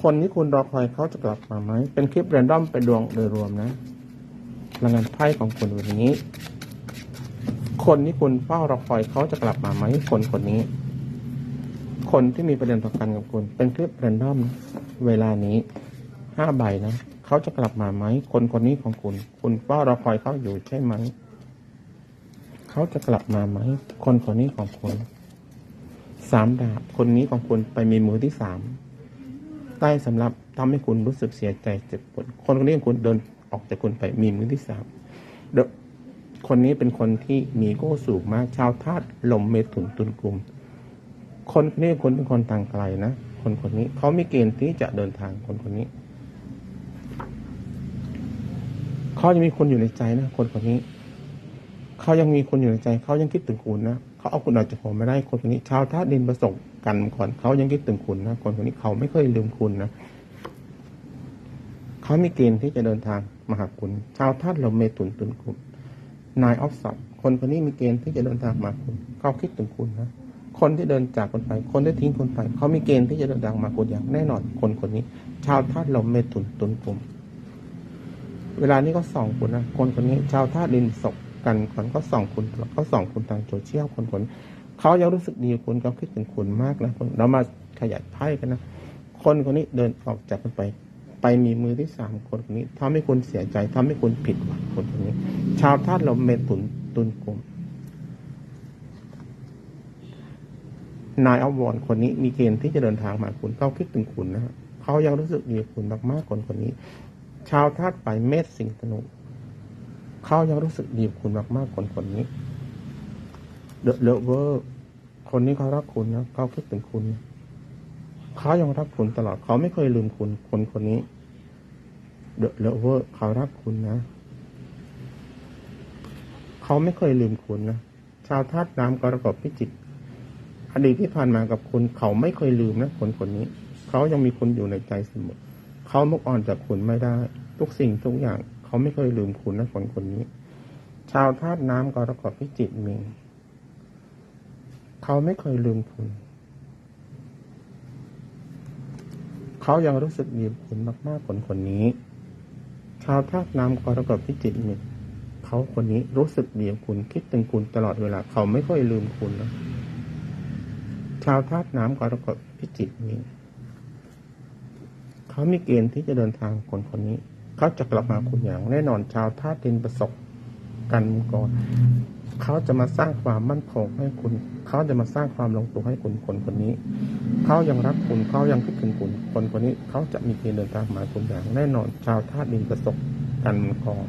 คนที่คุณรอคอยเขาจะกลับมาไหม เป็นคลิปแรนดอมเป็นดวงโดยรวมนะพลังงานไพ่ของคุณวันนี้ คนที่คุณเฝ้ารอคอยเขาจะกลับมาไหม คนคนนี้ คนที่มีประเด็นต่อกันกับคุณ เป็นคลิปแรนดอมเวลานี้ห้าใบนะเขาจะกลับมาไหม คนคนนี้ของคุณ คุณเฝ้ารอคอยเขาอยู่ใช่ไหมเขาจะกลับมาไหม คนคนนี้ของคุณสามดาบคนนี้ของคุณไปมีมือที่สาม ใต้สำหรับทำให้คุณรู้สึกเสียใจเจ็บปวดคนคนนี้คุณเดินออกจากคุณไปมีมือที่สามเดคนนี้เป็นคนที่มีโก้สูงมากชาวธาตุลมเมถุนตุลกลุ่ม คนคนนี้คนเป็นคนต่างไกลนะคนคนนี้เขามีเกณฑ์ที่จะเดินทางคนคนนี้เขายังมีคนอยู่ในใจนะ คนคนนี้เขายังมีคนอยู่ในใจเขายังคิดถึงคุณนะ เขาเอาคุณออกจากผมไม่ได้คนคนนี้ชาวธาตุดินประสบกันก่อนเขายังคิดถึงคุณนะคนคนนี้เขาไม่เคยลืมคุณนะเขามีเกณฑ์ที่จะเดินทางมาหาคุณ ชาวธาตุลมเมตุนตุนคุณนายออฟสับคนคนนี้มีเกณฑ์ที่จะเดินทางมาคุณเขาคิดถึงคุณนะคนที่เดินจากคนไป คนที่ทิ้งคนไป เขามีเกณฑ์ที่จะเดินทางมาคุณอย่างแน่นอนคนคนนี้ ชาวธาตุลมเมตุนตุนกลุ่มเวลานี้ก็ส่องคุณนะคนคนนี้ ชาวธาตุดินศก กันก่อนก็ส่องคุณเขาส่องคุณทางโซเชียลคนคนเขายังรู้สึกดีคุณเขาคิดถึงคุณมากนะคนเรามาขยัดไพ่กันนะคนคนนี้เดินออกจากกันไป ไปมีมือที่สามคนคนนี้ทำให้คุณเสียใจทำให้คุณผิดหวังคนคนนี้ ชาวธาตุลมเมตุนตุนกลมนายอวอนคนนี้มีเกณฑ์ที่จะเดินทางมาคุณเขาคิดถึงคุณนะเขายังรู้สึกดีคุณมากๆคนคนนี้ ชาวธาตุไฟเมษสิงห์ธนู เขายังรู้สึกดีกับคุณมากๆคนคนนี้เดอะเลเวอร์คนนี้เขารักคุณนะเขาคิดถึงคุณเขายังรักคุณตลอดเขาไม่เคยลืมคุณ คนคนนี้เดอะเลเวอร์เขารักคุณนะเขาไม่เคยลืมคุณนะชาวธาตุน้ำกรกฎพิจิกอดีตที่ผ่านมากับคุณ เขาไม่เคยลืมนะคนคนนี้ เขายังมีคุณอยู่ในใจเสมอเขามุกอ่อนจากคุณไม่ได้ ทุกสิ่งทุกอย่าง เขาไม่เคยลืมคุณนะคนคนนี้ ชาวธาตุน้ำกรกฎพิจิกมีเขาไม่เคยลืมคุณ เขายังรู้สึกดีกับคุณมากๆคนคนนี้ ชาวธาตุน้ำกรกฎพิจิกมีเขาคนนี้รู้สึกดีกับคุณ คิดถึงคุณตลอดเวลา เขาไม่ค่อยลืมคุณนะชาวธาตุน้ำกรกฎพิจิกมีเขามีเกณฑ์ที่จะเดินทางคนคนนี้ เขาจะกลับมาคุณอย่างแน่นอนชาวธาตุดินประสบกันก่อนเขาจะมาสร้างความมั่นคงให้คุณ เขาจะมาสร้างความลงตัวให้คุณคนคนนี้ เขายังรักคุณ เขายังคิดถึงคุณ คนคนนี้ เขาจะมีเกณฑ์เดินทางมาคุณอย่างแน่นอนชาวธาตุดินประสบกันก่อน